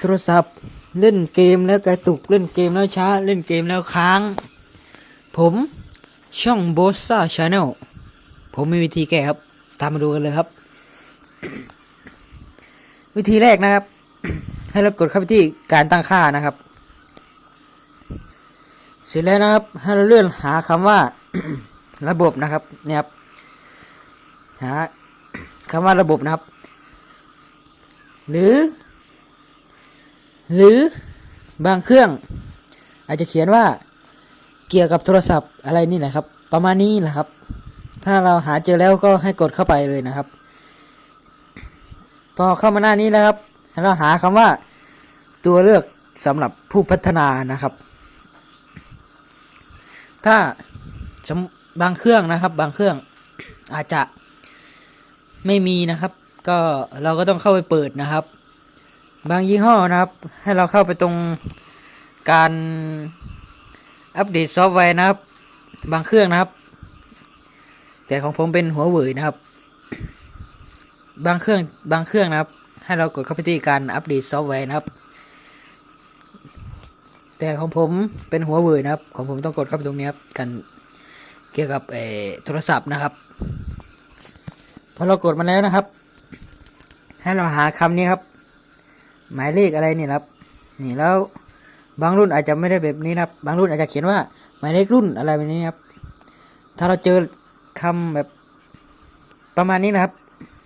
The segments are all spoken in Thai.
โทรศัพท์เล่นเกมแล้วกระตุกเล่นเกมแล้วช้าเล่นเกมแล้วค้าง ผมช่องโบสซ่าชาแนลผมมีวิธีแก้ครับ ตามมาดูกันเลยครับ วิธีแรกนะครับ ให้เรากดเข้าไปที่การตั้งค่านะครับ เสร็จแล้วนะครับ ให้เราเลื่อนหาคำว่าระบบนะครับเนี่ยครับหาคำว่าระบบนะครับ หรือ หรือบางเครื่องอาจจะเขียนว่าเกี่ยวกับโทรศัพท์อะไรนี่แหละครับ ประมาณนี้แหละครับ ถ้าเราหาเจอแล้วก็ให้กดเข้าไปเลยนะครับ พอเข้ามาหน้านี้แล้วครับให้เราหาคำว่าตัวเลือกสำหรับผู้พัฒนานะครับ ถ้าบางเครื่องนะครับ บางเครื่องอาจจะไม่มีนะครับ ก็เราก็ต้องเข้าไปเปิดนะครับ บางยี่ห้อนะครับ ให้เราเข้าไปตรงการอัปเดตซอฟต์แวร์นะครับ บางเครื่องนะครับ แต่ของผมเป็นหัวเว่ยนะครับ บางเครื่องบางเครื่องนะครับ ให้เรากดเข้าไปที่การอัปเดตซอฟต์แวร์นะครับ แต่ของผมเป็นหัวเว่ยนะครับ ของผมต้องกดเข้าไปตรงนี้ครับกันเกี่ยวกับโทรศัพท์นะครับพอเรากดมาแล้วนะครับ ให้เราหาคำนี้ครับ หมายเลขอะไรนี่ครับ นี่แล้วบางรุ่นอาจจะไม่ได้แบบนี้นะครับ บางรุ่นอาจจะเขียนว่า หมายเลขรุ่นอะไรแบบนี้ครับ ถ้าเราเจอคำแบบประมาณนี้นะครับ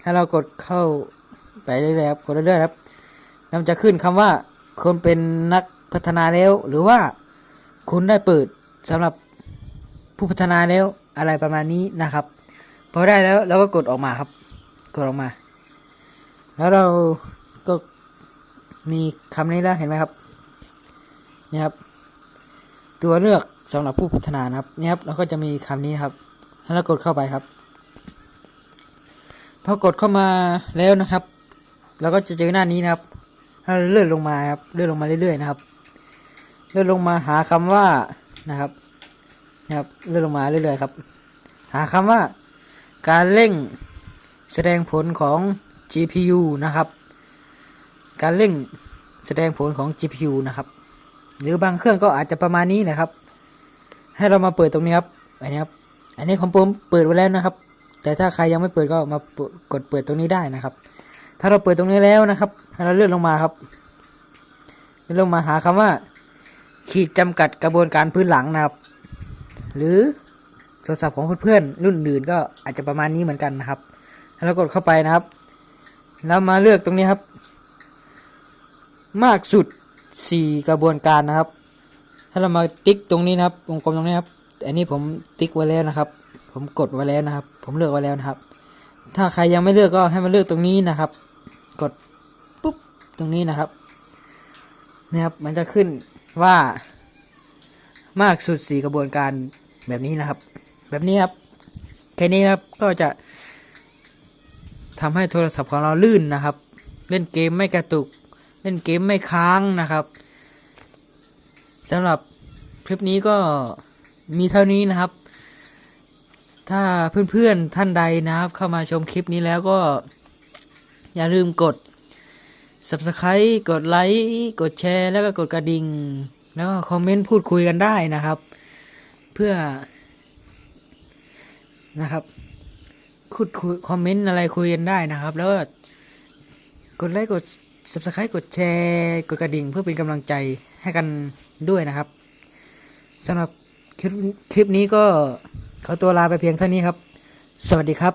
ให้เรากดเข้าไปเรื่อยๆครับ กดเรื่อยๆครับมันจะขึ้นคำว่าคนเป็นนักพัฒนาแล้ว หรือว่าคุณได้เปิดสำหรับผู้พัฒนาแล้วอะไรประมาณนี้นะครับพอได้แล้วเราก็กดออกมาครับ กดออกมา แล้วเรา มีคำนี้แล้วเห็นไหมครับนี่ครับ ตัวเลือกสำหรับผู้พัฒนานะครับนี่ครับเราก็จะมีคำนี้นครับให้เรากดเข้าไปครับพอกดเข้ามาแล้วนะครับเราก็จะเจอหน้านี้นะครับให้เราเลื่อนลงมาครับเลื่อนลงมาเรื่อยๆนะครับ เลื่อนลงมาหาคำว่านะครับนะครับเลื่อนลงมาเรื่อยๆครับ หาคำว่าการเร่งแสดงผลของ GPU นะครับ การเร่งแสดงผลของ GPU นะครับ หรือบางเครื่องก็อาจจะประมาณนี้นะครับ ให้เรามาเปิดตรงนี้ครับ อันนี้ครับ อันนี้ของผมเปิดไว้แล้วนะครับ แต่ถ้าใครยังไม่เปิดก็มากดเปิดตรงนี้ได้นะครับ ถ้าเราเปิดตรงนี้แล้วนะครับ ให้เราเลื่อนลงมาครับ เลื่อนลงมาหาคำว่า ขีดจำกัดกระบวนการพื้นหลังนะครับ หรือโทรศัพท์ของเพื่อนๆรุ่นอื่นก็อาจจะประมาณนี้เหมือนกันนะครับ ถ้าเรากดเข้าไปนะครับ แล้วมาเลือกตรงนี้ครับ มากสุด 4 กระบวนการนะครับ ถ้าเรามาติ๊กตรงนี้นะครับวงกลมตรงนี้ครับ อันนี้ผมติ๊กไว้แล้วนะครับ ผมกดไว้แล้วนะครับ ผมเลือกไว้แล้วนะครับ ถ้าใครยังไม่เลือกก็ให้มาเลือกตรงนี้นะครับ กดปุ๊บตรงนี้นะครับนะครับ มันจะขึ้นว่ามากสุด 4 กระบวนการแบบนี้นะครับ แบบนี้ครับแค่นี้นครับก็จะทำให้โทรศัพท์ของเราลื่นนะครับ เล่นเกมไม่กระตุก เล่นเกมไม่ค้างนะครับสำหรับคลิปนี้ก็มีเท่านี้นะครับ ถ้าเพื่อนๆท่านใดนะครับ เข้ามาชมคลิปนี้แล้วก็ อย่าลืมกด subscribe กดไลค์กดแชร์แล้วก็กดกระดิ่ง แล้วก็คอมเมนต์พูดคุยกันได้นะครับ เพื่อนะครับคุดคุยคอมเมนต์อะไรคุยกันได้นะครับ แล้วก็กดไลค์กด subscribe กดแชร์กดกระดิ่งเพื่อเป็นกำลังใจให้กันด้วยนะครับสำหรับคลิปคลิปนี้ก็ขอตัวลาไปเพียงเท่านี้ครับ สวัสดีครับ